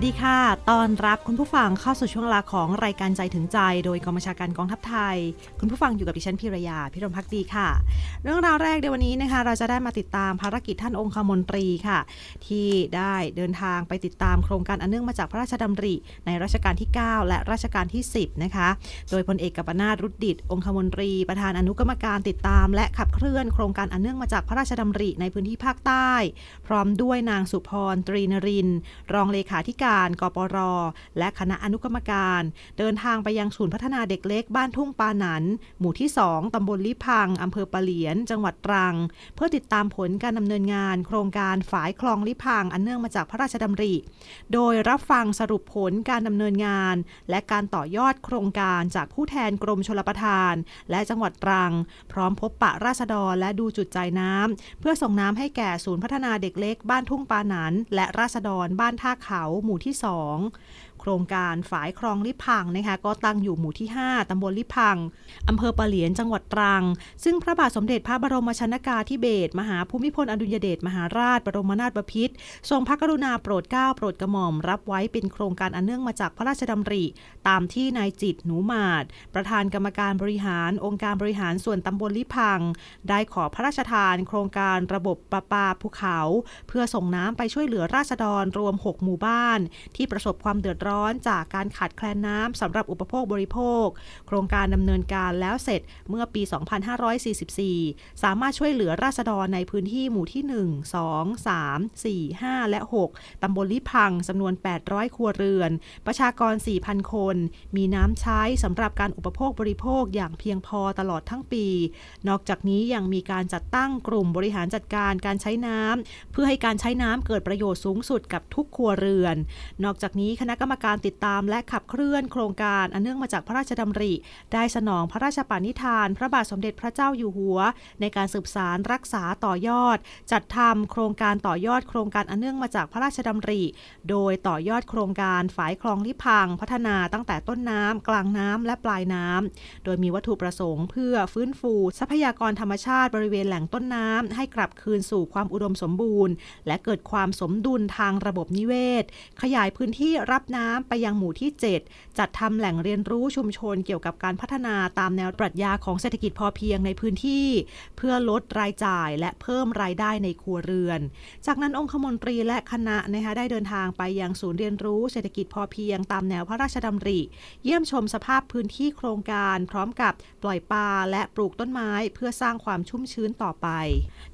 วัสดีค่ะ ตอนรับคุณผู้ฟังเข้าสู่ช่วงเวลาของรายการใจถึงใจ โดยกองบัญชาการกองทัพไทย คุณผู้ฟังอยู่กับดิฉันพิรยา พิรมพักดีค่ะ เรื่องราวแรกในวันนี้นะคะ เราจะได้มาติดตามภารกิจท่านองคมนตรีค่ะ ที่ได้เดินทางไปติดตามโครงการอันเนื่องมาจากพระราชดำริ ในรัชกาลที่ 9 และรัชกาลที่ 10 นะคะ โดยพลเอกกัปนาตรุดดิตองคมนตรี ประธานอนุกรรมการติดตาม และขับเคลื่อนโครงการอันเนื่องมาจากพระราชดำริในพื้นที่ภาคใต้ พร้อมด้วยนางสุพรตรีนริน รองเลขาธิการกปร และคณะอนุกรรมการ เดินทางไปยังศูนย์พัฒนาเด็กเล็กบ้านทุ่งปาหนัน หมู่ที่ 2ตำบลลิพังอำเภอปะเหลียน จังหวัดตรัง เพื่อติดตามผลการดำเนินงาน โครงการฝายคลองลิพังอันเนื่องมาจากพระราชดำริ โดยรับฟังสรุปผลการดำเนินงาน และการต่อยอดโครงการจากผู้แทนกรมชลประทาน และจังหวัดตรัง พร้อมพบปะราษฎรและดูจุดจ่ายน้ำเพื่อส่งน้ำให้แก่ศูนย์พัฒนาเด็กเล็กบ้านทุ่งปาหนัน และราษฎรบ้านท่าเขาหมู่ที่สอง รงการฝายคลองลิพังนะคะก็ตั้งอยู่หมู่ที่ 5ตำบลลิพังอำเภอปะเหลียนจังหวัดตรัง ซึ่งพระบาทสมเด็จพระบรมชนากาธิเบศรมหาภูมิพลอดุลยเดชมหาราช บรมนาถบพิตรทรงพระกรุณาโปรดเกล้าโปรดกระหม่อมรับไว้เป็นโครงการอันเนื่องมาจากพระราชดำริ ตามที่นายจิตหนูมาด ประธานกรรมการบริหารองค์การบริหารส่วนตำบลลิพัง ได้ขอพระราชทาน โครงการระบบประปาภูเขา เพื่อส่งน้ำไปช่วยเหลือราษฎรรวม 6 หมู่บ้าน ที่ประสบความเดือดร้อนจากการขาดแคลนน้ำสำหรับอุปโภคบริโภค โครงการดำเนินการแล้วเสร็จเมื่อปี 2544 สามารถช่วยเหลือราษฎรในพื้นที่หมู่ที่ 1 2 3 4 5 และ 6 ตำบลลิพังจำนวน 800 ครัวเรือน ประชากร 4,000 คน มีน้ำใช้สำหรับการอุปโภคบริโภคอย่างเพียงพอตลอดทั้งปี นอกจากนี้ยังมีการจัดตั้งกลุ่มบริหารจัดการการใช้น้ำเพื่อให้การใช้น้ำเกิดประโยชน์สูงสุดกับทุกครัวเรือน นอกจากนี้คณะกรรมการการติดตามและขับเคลื่อนโครงการอันเนื่องมาจากพระราชดำริ ได้สนองพระราชปณิธาน พระบาทสมเด็จพระเจ้าอยู่หัว ในการสืบสารรักษาต่อยอด จัดทำโครงการต่อยอดโครงการอันเนื่องมาจากพระราชดำริ โดยต่อยอดโครงการฝายคลองลิพัง พัฒนาตั้งแต่ต้นน้ำกลางน้ำและปลายน้ำโดยมีวัตถุประสงค์เพื่อฟื้นฟู ทรัพยากรธรรมชาติบริเวณแหล่งต้นน้ำให้กลับคืนสู่ความอุดมสมบูรณ์ และเกิดความสมดุลทางระบบนิเวศ ขยายพื้นที่รับน้ำไปยังหมู่ที่ 7 จัดทำแหล่งเรียนรู้ชุมชนเกี่ยวกับการพัฒนาตามแนวปรัชญาของเศรษฐกิจพอเพียงในพื้นที่ เพื่อลดรายจ่ายและเพิ่มรายได้ในครัวเรือน จากนั้นองคมนตรีและคณะนะคะได้เดินทางไปยังศูนย์เรียนรู้เศรษฐกิจพอเพียงตามแนวพระราชดำริ เยี่ยมชมสภาพพื้นที่โครงการ พร้อมกับปล่อยปลาและปลูกต้นไม้เพื่อสร้างความชุ่มชื้นต่อไป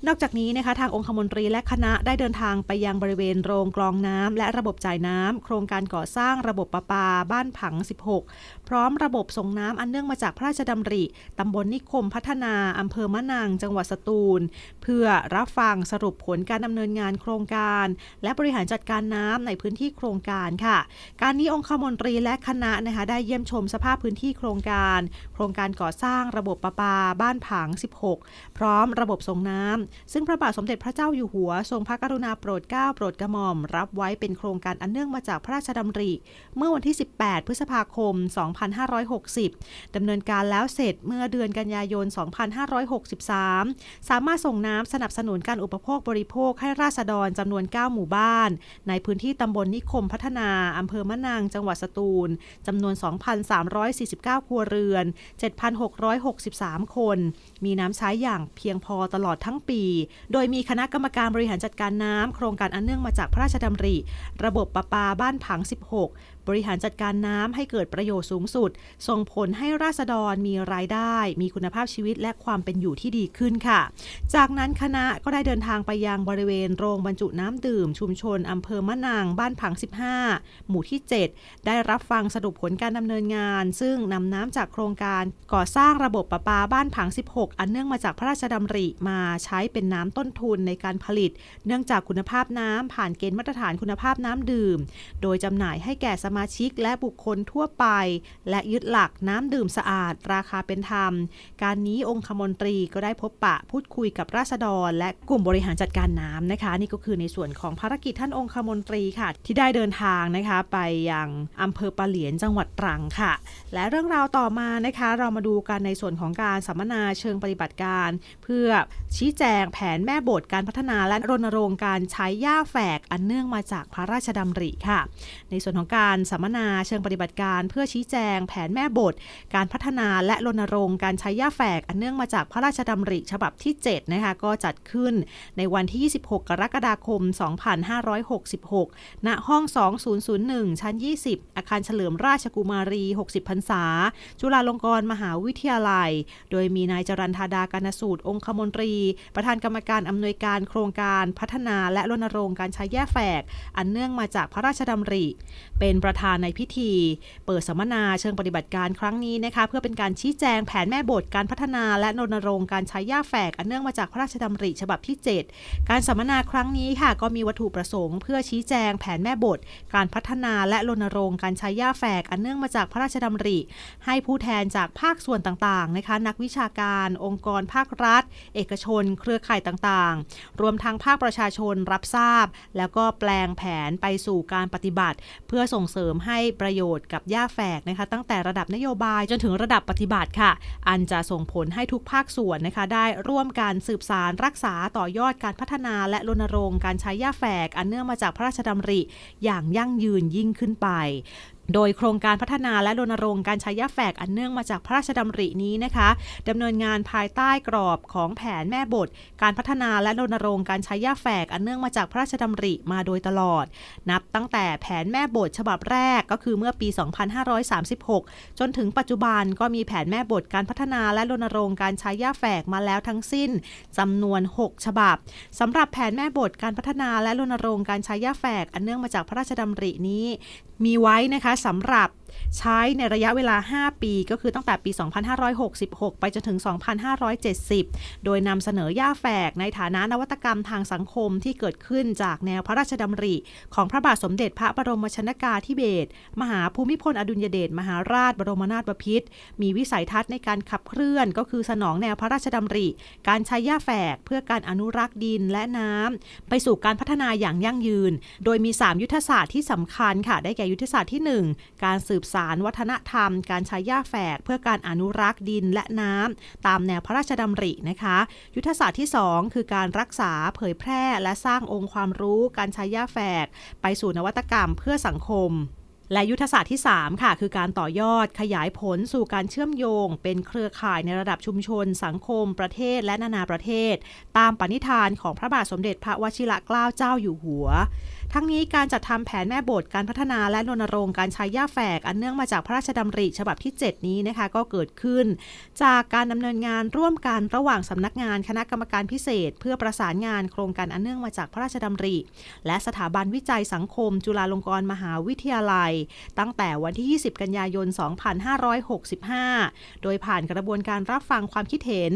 นอกจากนี้นะคะทางองคมนตรีและคณะได้เดินทางไปยังบริเวณโรงกรองน้ำและระบบจ่ายน้ำโครงการก่อสร้างระบบประปาบ้านผัง 16 พร้อมระบบส่งน้ำอันเนื่องมาจากพระราชดำริตำบลนิคมพัฒนาอำเภอมะนาง จังหวัดสตูล เพื่อรับฟังสรุปผลการดำเนินงานโครงการ และบริหารจัดการน้ำในพื้นที่โครงการค่ะ การนี้องคมนตรีและคณะนะคะได้เยี่ยมชมสภาพพื้นที่โครงการ โครงการก่อสร้างระบบประปาบ้านผัง 16 พร้อมระบบส่งน้ำซึ่งพระบาทสมเด็จพระเจ้าอยู่หัว ทรงพระกรุณาโปรดเกล้าโปรดกระหม่อม รับไว้เป็นโครงการอันเนื่องมาจากพระราชดำริเมื่อวันที่ 18 พฤษภาคม 2560 ดำเนินการแล้วเสร็จเมื่อเดือนกันยายน 2563 สามารถส่งน้ำสนับสนุนการอุปโภคบริโภคให้ราษฎรจำนวน 9 หมู่บ้าน ในพื้นที่ตำบลนิคมพัฒนาอำเภอมะนาง จังหวัดสตูลจำนวน 2,349 ครัวเรือน 7,663 คน มีน้ำใช้อย่างเพียงพอตลอดทั้งปี โดยมีคณะกรรมการบริหารจัดการน้ำโครงการอันเนื่องมาจากพระราชดำริ ระบบประปาบ้านผัง 16ก บริหารจัดการน้ำให้เกิดประโยชน์สูงสุด ส่งผลให้ราษฎรมีรายได้ มีคุณภาพชีวิตและความเป็นอยู่ที่ดีขึ้นค่ะ จากนั้นคณะก็ได้เดินทางไปยังบริเวณโรงบรรจุน้ำดื่ม ชุมชนอำเภอมะนางบ้านผัง 15 หมู่ที่ 7 ได้รับฟังสรุปผลการดำเนินงาน ซึ่งนำน้ำจากโครงการก่อสร้างระบบประปาบ้านผัง 16 อันเนื่องมาจากพระราชดำริมาใช้เป็นน้ำต้นทุนในการผลิต เนื่องจากคุณภาพน้ำผ่านเกณฑ์มาตรฐานคุณภาพน้ำดื่ม โดยจำหน่ายให้แก่สมาชิกและบุคคลทั่วไป และยึดหลักน้ำดื่มสะอาด ราคาเป็นธรรม การนี้องคมนตรีก็ได้พบปะพูดคุยกับราษฎร และกลุ่มบริหารจัดการน้ำนะคะ นี่ก็คือในส่วนของภารกิจท่านองคมนตรีค่ะ ที่ได้เดินทางนะคะไปยังอำเภอปะเหลียนจังหวัดตรังค่ะ และเรื่องราวต่อมานะคะ เรามาดูกันในส่วนของการสัมมนาเชิงปฏิบัติการ เพื่อชี้แจงแผนแม่บทการพัฒนาและรณรงค์การใช้หญ้าแฝกอันเนื่องมาจากพระราชดำริค่ะ ในส่วนของการสัมมนาเชิงปฏิบัติการ เพื่อชี้แจง แผนแม่บท การพัฒนาและรณรงค์การใช้หญ้าแฝก อันเนื่องมาจากพระราชดำริฉบับที่ 7 นะคะ ก็จัดขึ้นในวันที่ 26 กรกฎาคม 2566 ณ ห้อง 2001 ชั้น 20 อาคารเฉลิมราชกุมารี 60 พรรษา จุฬาลงกรณ์มหาวิทยาลัย โดยมีนายจรันธาดากานสูตร องคมนตรี ประธานกรรมการอำนวยการโครงการพัฒนาและรณรงค์การใช้แย่แฝก อันเนื่องมาจากพระราชดำริ เป็นประธานในพิธี เปิดสัมมนาเชิงปฏิบัติการครั้งนี้นะคะเพื่อเป็นการชี้แจงแผนแม่บทการพัฒนา และรณรงค์การใช้หญ้าแฝกอันเนื่องมาจากพระราชดำริฉบับที่ 7 การสัมมนาครั้งนี้ค่ะ ก็มีวัตถุประสงค์เพื่อชี้แจงแผนแม่บท การพัฒนาและรณรงค์การใช้หญ้าแฝกอันเนื่องมาจากพระราชดำริ ให้ผู้แทนจากภาคส่วนต่างๆนะคะนักวิชาการ องค์กรภาครัฐ เอกชน เครือข่ายต่างๆ รวมทั้งภาคประชาชนรับทราบ แล้วก็แปลงแผนไปสู่การปฏิบัติ เพื่อส่งเสริมให้ประโยชน์กับหญ้าแฝกนะคะ ตั้งแต่ระดับนโยบายจนถึงระดับปฏิบัติค่ะ อันจะส่งผลให้ทุกภาคส่วนนะคะ ได้ร่วมกันสืบสารรักษาต่อยอดการพัฒนาและรณรงค์การใช้หญ้าแฝก อันเนื่องมาจากพระราชดำริ อย่างยั่งยืนยิ่งขึ้นไป โดยโครงการพัฒนาและรณรงค์การใช้ยาแฝกอันเนื่องมาจากพระราชดำรินี้นะคะดำเนินงานภายใต้กรอบของแผนแม่บท การพัฒนาและรณรงค์การใช้ยาแฝกอันเนื่องมาจากพระราชดำริมาโดยตลอด นับตั้งแต่แผนแม่บทฉบับแรกก็คือเมื่อปี 2536 จนถึงปัจจุบันก็มีแผนแม่บทการพัฒนาและรณรงค์การใช้ยาแฝกมาแล้วทั้งสิ้นจำนวน 6 ฉบับสำหรับแผนแม่บทการพัฒนาและรณรงค์การใช้ยาแฝกอันเนื่องมาจากพระราชดำรินี้ มีไว้นะคะสำหรับ ใช้ในระยะเวลา 5 ปี ก็คือตั้งแต่ปี 2566 ไปจนถึง 2570 โดยนำเสนอย่าแฝกในฐานะนวัตกรรมทางสังคมที่เกิดขึ้นจากแนวพระราชดำริ ของพระบาทสมเด็จพระบรมชนกาธิเบศรมหาภูมิพลอดุลยเดชมหาราชบรมนาถบพิตรมีวิสัยทัศน์ในการขับเคลื่อนก็คือสนองแนวพระราชดำริ การใช้ย่าแฝกเพื่อการอนุรักษ์ดินและน้ำไปสู่การพัฒนาอย่างยั่งยืน โดยมี 3 ยุทธศาสตร์ที่สำคัญค่ะ ได้แก่ยุทธศาสตร์ที่ 1 การสืบสารวัฒนธรรม การใช้ย่าแฝกเพื่อการอนุรักษ์ดินและน้ำตามแนวพระราชดำรินะคะ ยุทธศาสตร์ที่ 2 คือการรักษาเผยแพร่และสร้างองค์ความรู้ การใช้ย่าแฝก ไปสู่นวัตกรรมเพื่อสังคมและยุทธศาสตร์ที่ 3 ค่ะ คือการต่อยอดขยายผลสู่การเชื่อมโยง เป็นเครือข่ายในระดับชุมชน สังคม ประเทศ และนานาประเทศ ตามปณิธานของพระบาทสมเด็จพระวชิรเกล้าเจ้าอยู่หัว ทั้งนี้การจัดทำแผนแม่บทการพัฒนาและรณรงค์การใช้ย่าแฝก อันเนื่องมาจากพระราชดำริฉบับที่ 7 นี้นะคะ ก็เกิดขึ้น จากการดำเนินงานร่วมกันระหว่างสำนักงานคณะกรรมการพิเศษ เพื่อประสานงานโครงการอันเนื่องมาจากพระราชดำริ และสถาบันวิจัยสังคม จุฬาลงกรณ์มหาวิทยาลัย ตั้งแต่วันที่ 20 กันยายน 2565 โดยผ่านกระบวนการรับฟังความคิดเห็น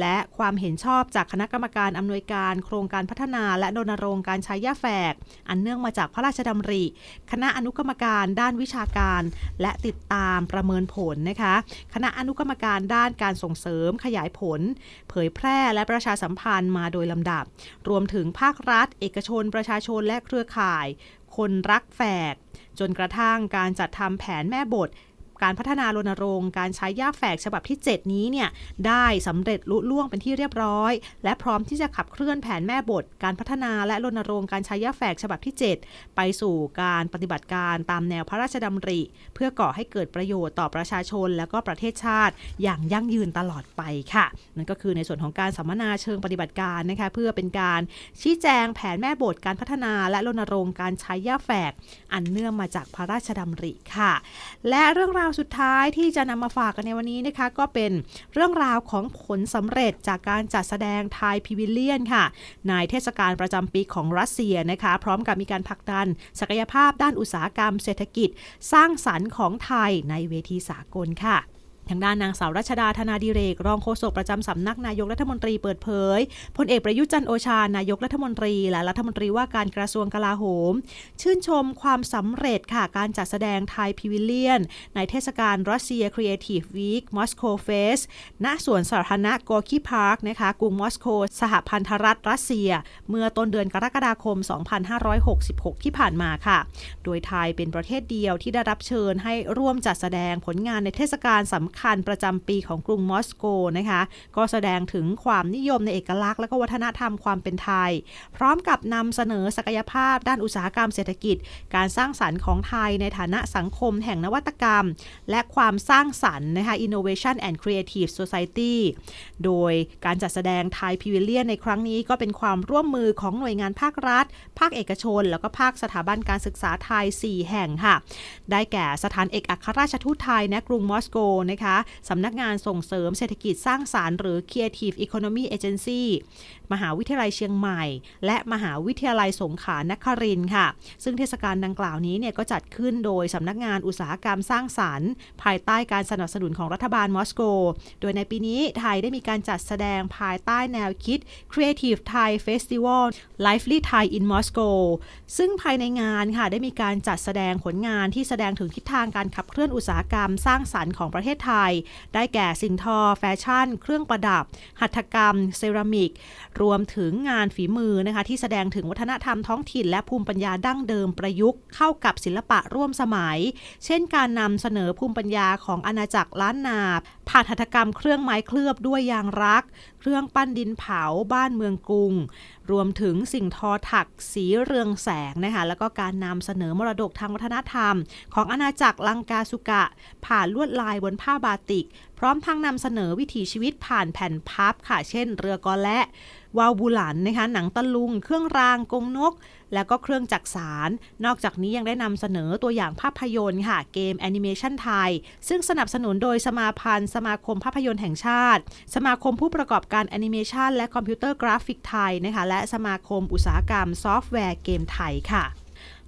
และความเห็นชอบจากคณะกรรมการอำนวยการโครงการพัฒนาและรณรงค์การใช้ย่าแฝกอันเนื่องมาจากพระราชดำริ คณะอนุกรรมการด้านวิชาการ และติดตามประเมินผลนะคะ คณะอนุกรรมการด้านการส่งเสริมขยายผล เผยแพร่และประชาสัมพันธ์มาโดยลำดับ รวมถึงภาครัฐ เอกชน ประชาชนและเครือข่าย คนรักแฝกจนกระทั่งการจัดทำแผนแม่บท การพัฒนารณรงค์ การใช้ย่าแฝกฉบับที่ 7 นี้เนี่ยได้สำเร็จลุล่วงเป็นที่เรียบร้อย และพร้อมที่จะขับเคลื่อนแผนแม่บท การพัฒนาและรณรงค์การใช้ย่าแฝกฉบับที่ 7 ไปสู่การปฏิบัติการตามแนวพระราชดำริ เพื่อก่อให้เกิดประโยชน์ต่อประชาชน และก็ประเทศชาติ อย่างยั่งยืนตลอดไปค่ะ นั่นก็คือในส่วนของการสัมมนาเชิงปฏิบัติการนะคะเพื่อเป็นการชี้แจงแผนแม่บทการพัฒนาและรณรงค์การใช้ย่าแฝกอันเนื่องมาจากพระราชดำริค่ะ และเรื่องราวสุดท้ายที่จะนำมาฝากกันในวันนี้นะคะ ก็เป็นเรื่องราวของผลสำเร็จจากการจัดแสดงไทยพิวิเลียนค่ะในเทศกาลประจำปีของรัสเซียนะคะ พร้อมกับมีการผลักดัน ศักยภาพด้านอุตสาหกรรมเศรษฐกิจ สร้างสรรค์ของไทยในเวทีสากลค่ะ ทางด้านนางสาวรัชดาธนาดิเรก รองโฆษกประจำสำนักนายกรัฐมนตรีเปิดเผยพลเอกประยุจันโอชานายกรัฐมนตรี และรัฐมนตรีว่าการกระทรวงกลาโหม ชื่นชมความสำเร็จค่ะการจัดแสดงไทยพิวิเลียน ในเทศกาลรัสเซีย Creative Week Moscow Fest ณสวนสาธารณะกอคีพาร์คนะคะกรุงมอสโกสหพันธรัฐรัสเซีย เมื่อต้นเดือนกรกฎาคม 2566 ที่ผ่านมาค่ะ โดยไทยเป็นประเทศเดียวที่ได้รับเชิญให้ร่วมจัดแสดงผลงานในเทศกาลสำคัญประจำปีของกรุงมอสโกนะคะก็แสดงถึงความนิยมในเอกลักษณ์และก็วัฒนธรรมความเป็นไทย พร้อมกับนำเสนอศักยภาพด้านอุตสาหกรรมเศรษฐกิจ การสร้างสรรค์ของไทยในฐานะสังคมแห่งนวัตกรรม และความสร้างสรรค์นะคะ Innovation and Creative Society โดยการจัดแสดงไทยพิวิเลียนในครั้งนี้ก็เป็นความร่วมมือของหน่วยงานภาครัฐ ภาคเอกชน แล้วก็ภาคสถาบันการศึกษาไทย 4 แห่งค่ะ ได้แก่สถานเอกอัครราชทูตไทยณกรุงมอสโกนะคะสำนักงานส่งเสริมเศรษฐกิจสร้างสารรค์หรือ Creative Economy Agency มหาวิทยาลัยเชียงใหม่ และมหาวิทยาลัยสงขลานครินค่ะ ซึ่งเทศกาลดังกล่าวนี้เนี่ยก็จัดขึ้นโดยสำนักงานอุตสาหกรรมสร้างสารรค์ ภายใต้การสนับสนุนของรัฐบาลมอสโก โดยในปีนี้ไทยได้มีการจัดแสดงภายใต้แนวคิด Creative Thai Festival Lively Thai in Moscow ซึ่งภายในงานค่ะได้มีการจัดแสดงผลงานที่แสดงถึงทิศทางการขับเคลื่อนอุตสาหกรรมสร้างสรรค์ของประเทศไทย ได้แก่สิ่งทอ แฟชั่น เครื่องประดับ หัตถกรรม เซรามิกรวมถึงงานฝีมือนะคะที่แสดงถึงวัฒนธรรมท้องถิ่น และภูมิปัญญาดั้งเดิมประยุกต์เข้ากับศิลปะร่วมสมัย เช่นการนำเสนอภูมิปัญญาของอาณาจักรล้านนา ผ่านหัตถกรรมเครื่องไม้เคลือบด้วยยางรัก เครื่องปั้นดินเผาบ้านเมืองกรุง รวมถึงสิ่งทอถักสีเรืองแสงนะคะแล้วก็การนำเสนอมรดกทางวัฒนธรรม ของอาณาจักรลังกาสุกะ ผ่านลวดลายบนผ้าบาติก พร้อมทั้งนำเสนอวิถีชีวิตผ่านแผ่นพับค่ะเช่น เรือกอและวาวบูหลันนะคะหนังตะลุง เครื่องรางกงนก แล้วก็เครื่องจักสาร นอกจากนี้ยังได้นำเสนอตัวอย่างภาพยนตร์ค่ะ เกมแอนิเมชันไทย ซึ่งสนับสนุนโดยสมาพันธ์ สมาคมภาพยนตร์แห่งชาติ สมาคมผู้ประกอบการแอนิเมชันและคอมพิวเตอร์กราฟิกไทยนะคะและสมาคมอุตสาหกรรมซอฟต์แวร์เกมไทยค่ะ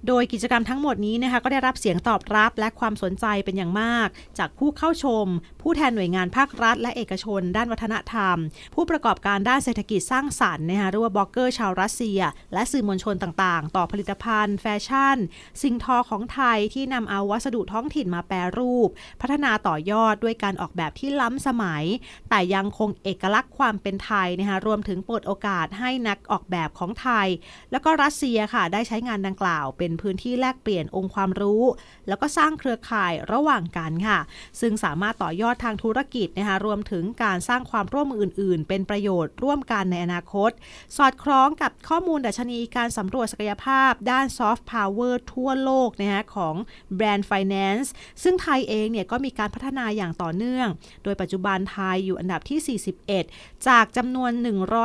โดยกิจกรรมทั้งหมดนี้นะคะก็ได้รับเสียงตอบรับและความสนใจเป็นอย่างมาก จากผู้เข้าชม ผู้แทนหน่วยงานภาครัฐ และเอกชน ด้านวัฒนธรรม ผู้ประกอบการด้านเศรษฐกิจสร้างสรรค์นะคะหรือว่าบล็อกเกอร์ชาวรัสเซีย และสื่อมวลชนต่างๆ ต่อผลิตภัณฑ์ แฟชั่น สิ่งทอของไทยที่นำเอาวัสดุท้องถิ่นมาแปรรูป พัฒนาต่อยอดด้วยการออกแบบที่ล้ำสมัย แต่ยังคงเอกลักษณ์ความเป็นไทยนะคะรวมถึงเปิดโอกาสให้นักออกแบบของไทย แล้วก็รัสเซียค่ะได้ใช้งานดังกล่าวเป็นพื้นที่แลกเปลี่ยนองค์ความรู้ แล้วก็สร้างเครือข่ายระหว่างกันค่ะ ซึ่งสามารถต่อยอดทางธุรกิจนะคะรวมถึงการสร้างความร่วมมืออื่น ๆ เป็นประโยชน์ร่วมกันในอนาคต สอดคล้องกับข้อมูลดัชนีการสำรวจศักยภาพ ด้านซอฟต์พาวเวอร์ทั่วโลกนะคะของแบรนด์ Finance ซึ่งไทยเองเนี่ยก็มีการพัฒนาอย่างต่อเนื่อง โดยปัจจุบันไทยอยู่อันดับที่ 41 จากจำนวน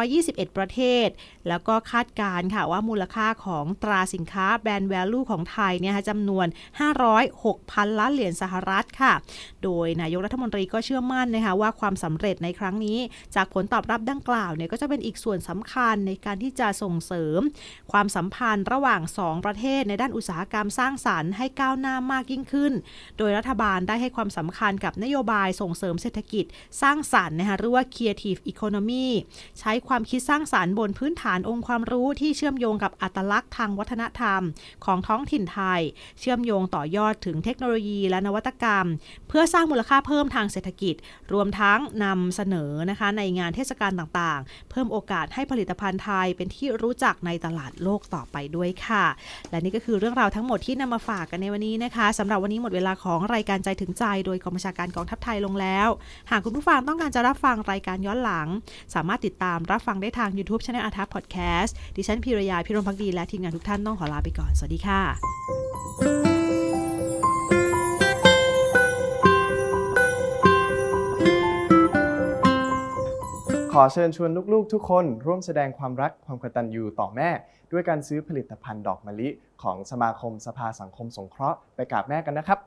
121 ประเทศ แล้วก็คาดการ์ค่ะว่ามูลค่าของตราสินค้าแบรนด์ value ของไทยเนี่ยจำนวน 506พันล้านเหรียญสหรัฐค่ะ โดยนายกรัฐมนตรีก็เชื่อมั่นนะคะว่าความสำเร็จในครั้งนี้ จากผลตอบรับดังกล่าวเนี่ยก็จะเป็นอีกส่วนสำคัญในการที่จะส่งเสริม ความสัมพันธ์ระหว่าง 2 ประเทศในด้านอุตสาหกรรมสร้างสรรค์ให้ก้าวหน้ามากยิ่งขึ้น โดยรัฐบาลได้ให้ความสำคัญกับนโยบายส่งเสริมเศรษฐกิจ สร้างสรรค์นะคะหรือว่า creative economy ใช้ความคิดสร้างสรรค์บนพื้นฐานองค์ความรู้ที่เชื่อมโยงกับอัตลักษณ์ทางวัฒนธรรม ของท้องถิ่นไทย เชื่อมโยงต่อยอดถึงเทคโนโลยีและนวัตกรรม เพื่อสร้างมูลค่าเพิ่มทางเศรษฐกิจ รวมทั้งนำเสนอนะคะในงานเทศกาลต่างๆ เพิ่มโอกาสให้ผลิตภัณฑ์ไทยเป็นที่รู้จักในตลาดโลกต่อไปด้วยค่ะ และนี่ก็คือเรื่องราวทั้งหมดที่นำมาฝากกันในวันนี้นะคะสำหรับวันนี้หมดเวลาของรายการใจถึงใจ โดยกองบัญชาการกองทัพไทยลงแล้ว หากคุณผู้ฟังต้องการจะรับฟังรายการย้อนหลังสามารถติดตามรับฟังได้ทาง YouTube Channel อาทัพพอดแคสต์ดิฉันพิรยาพิรมพักดีและทีมงานทุกท่านต้องขอลาไปก่อน สวัสดีค่ะขอเชิญชวนลูกๆ ทุกคนร่วมแสดงความรักความกตัญญูต่อแม่ ด้วยการซื้อผลิตภัณฑ์ดอกมะลิ ของสมาคมสภาสังคมสงเคราะห์ไปกราบแม่กันนะครับ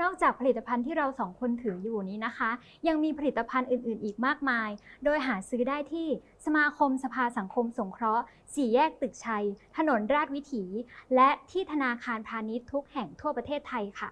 นอกจากผลิตภัณฑ์ที่เราสองคนถืออยู่นี้นะคะ ยังมีผลิตภัณฑ์อื่นๆ อีกมากมาย โดยหาซื้อได้ที่สมาคมสภาสังคมสงเคราะห์สี่แยกตึกชัย ถนนราชวิถี และที่ธนาคารพาณิชย์ทุกแห่งทั่วประเทศไทยค่ะ